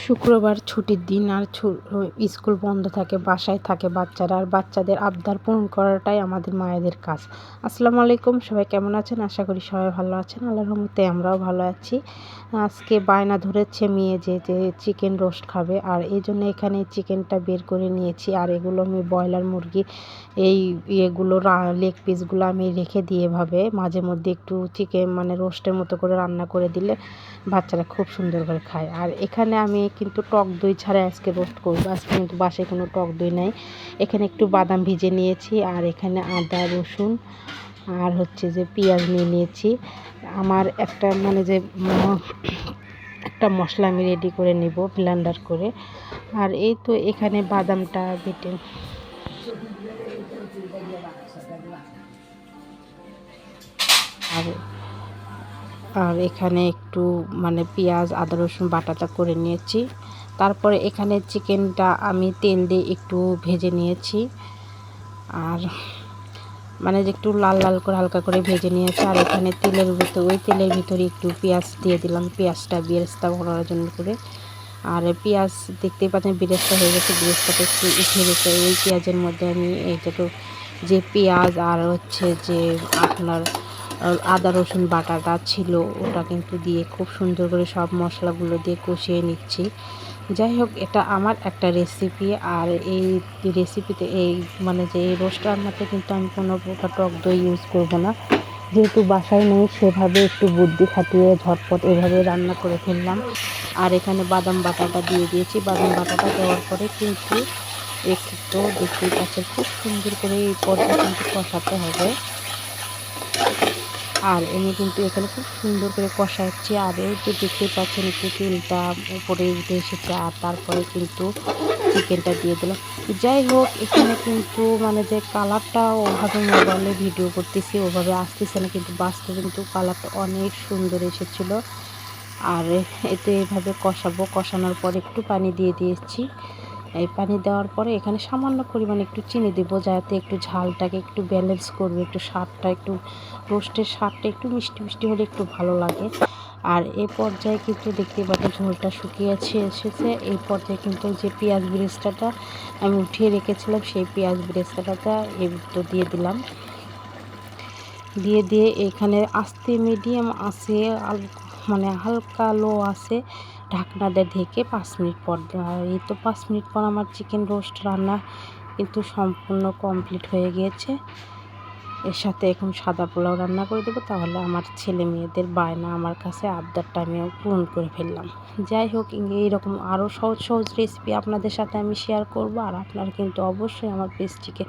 শুক্রবার ছুটির দিন আর স্কুল বন্ধ থাকে, বাসায় থাকে বাচ্চারা আর বাচ্চাদের আবদার পূরণ করাটাই আমাদের মায়েদের কাজ। আসসালামু আলাইকুম, সবাই কেমন আছেন? আশা করি সবাই ভালো আছেন। আল্লাহর রহমতে আমরাও ভালো আছি। আজকে বায়না ধরেছে মেয়ে যে যে চিকেন রোস্ট খাবে আর এই জন্য এখানে চিকেনটা বের করে নিয়েছি আর এগুলো আমি ব্রয়লার মুরগি, এই ইয়েগুলো লেগ পিসগুলো আমি রেখে দিয়ে এভাবে মাঝে মধ্যে একটু চিকেন মানে রোস্টের মতো করে রান্না করে দিলে বাচ্চারা খুব সুন্দর করে খায়। আর এখানে আমি কিন্তু টক দই ছাড়া আজকে রোস্ট করব। আজকে কিন্তু বাসায় কোনো টক দই নাই। এখানে একটু বাদাম ভিজে নিয়েছি আর এখানে আদা, রসুন আর হচ্ছে যে পেঁয়াজ নিয়ে নিয়েছি। আমার একটা মানে যে একটা মশলা আমি রেডি করে নিব ব্লেন্ডার করে। আর এই তো এখানে বাদামটা বেটে। আর আর এখানে একটু মানে পেঁয়াজ, আদা, রসুন বাটাটা করে নিয়েছি। তারপরে এখানে চিকেনটা আমি তেল দিয়ে একটু ভেজে নিয়েছি। আর মানে যে একটু লাল লাল করে হালকা করে ভেজে নিয়েছি। আর এখানে তেলের ভিতরে, ওই তেলের ভিতরে একটু পেঁয়াজ দিয়ে দিলাম। পেঁয়াজটা বেরেস্তা করার জন্য করে। আর পেঁয়াজ দেখতেই পাচ্ছেন বেরেস্তা হয়ে গেছে। বেরেস্তাটা একটু উঠে গেছে। ওই পেঁয়াজের মধ্যে আমি এইটা যে পেঁয়াজ আর হচ্ছে যে আপনার আদা, রসুন বাটাটা ছিল। ওটা কিন্তু দিয়ে খুব সুন্দর করে সব মশলাগুলো দিয়ে কষিয়ে নিচ্ছি। যাই হোক, এটা আমার একটা রেসিপি আর এই রেসিপিতে এই মানে যে এই রোস্ট রান্নাতে কিন্তু আমি কোনো প্রকার টক দই ইউজ করব না। যেহেতু বাসায় নেই, সেভাবে একটু বুদ্ধি খাটিয়ে ঝটপট এভাবে রান্না করে ফেললাম। আর এখানে বাদাম বাটাটা দিয়ে দিয়েছি। বাদাম বাটাটা দেওয়ার পরে কিন্তু একটু দেখতেই পাচ্ছেন, খুব সুন্দর করে এই পর্দা কিন্তু কষাতে হবে। আর এনে কিন্তু এখানে খুব সুন্দর করে কষাচ্ছি আর এই যে দেখতে পাচ্ছেন একটু তেলটা উপরে উঠে এসেছে, আর তারপরে কিন্তু চিকেনটা দিয়ে দিলাম। যাই হোক, এখানে কিন্তু মানে যে কালারটা ওভাবে মোবাইলে ভিডিও করতেছি, ওভাবে আসতেছে না, কিন্তু বাস্তবে কিন্তু কালারটা অনেক সুন্দর এসেছিল। আর এতে এভাবে কষাবো। কষানোর পর একটু পানি দিয়ে দিয়েছি। এই পানি দেওয়ার পরে এখানে সামান্য পরিমাণে একটু চিনি দেবো, যাতে একটু ঝালটাকে একটু ব্যালেন্স করবে, একটু স্বাদটা, একটু রোস্টের স্বাদটা একটু মিষ্টি মিষ্টি হলে একটু ভালো লাগে। আর এ পর্যায়ে কিন্তু দেখতে পাচ্ছি ঝোলটা শুকিয়েছে এসেছে। এই পর্যায়ে কিন্তু যে পেঁয়াজ ব্রেস্তাটা আমি উঠিয়ে রেখেছিলাম, সেই পেঁয়াজ ব্রেস্তাটা এই তো দিয়ে দিলাম। দিয়ে দিয়ে এখানে আস্তে মিডিয়াম আছে মানে হালকা লো আছে দিয়ে ঢেকে পাঁচ মিনিট পর আর এই তো পাঁচ মিনিট পর আমার চিকেন রোস্ট রান্না কিন্তু সম্পূর্ণ কমপ্লিট হয়ে গিয়েছে। এর সাথে এখন সাদা পোলাও রান্না করে দেবো, তাহলে আমার ছেলে মেয়েদের বায়না আমার কাছে আবদারটা আমিও পূরণ করে ফেললাম। যাই হোক এইরকম আরও সহজ সহজ রেসিপি আপনাদের সাথে আমি শেয়ার করব, আর আপনারা কিন্তু অবশ্যই আমার পেজটিকে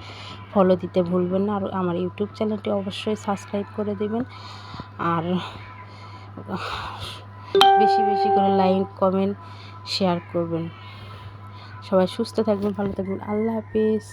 ফলো দিতে ভুলবেন না, আর আমার ইউটিউব চ্যানেলটি অবশ্যই সাবস্ক্রাইব করে দেবেন। আর বেশি বেশি করে লাইক কমেন্ট শেয়ার করবেন। সবাই সুস্থ থাকবেন ভালো থাকবেন। আল্লাহ হাফিজ।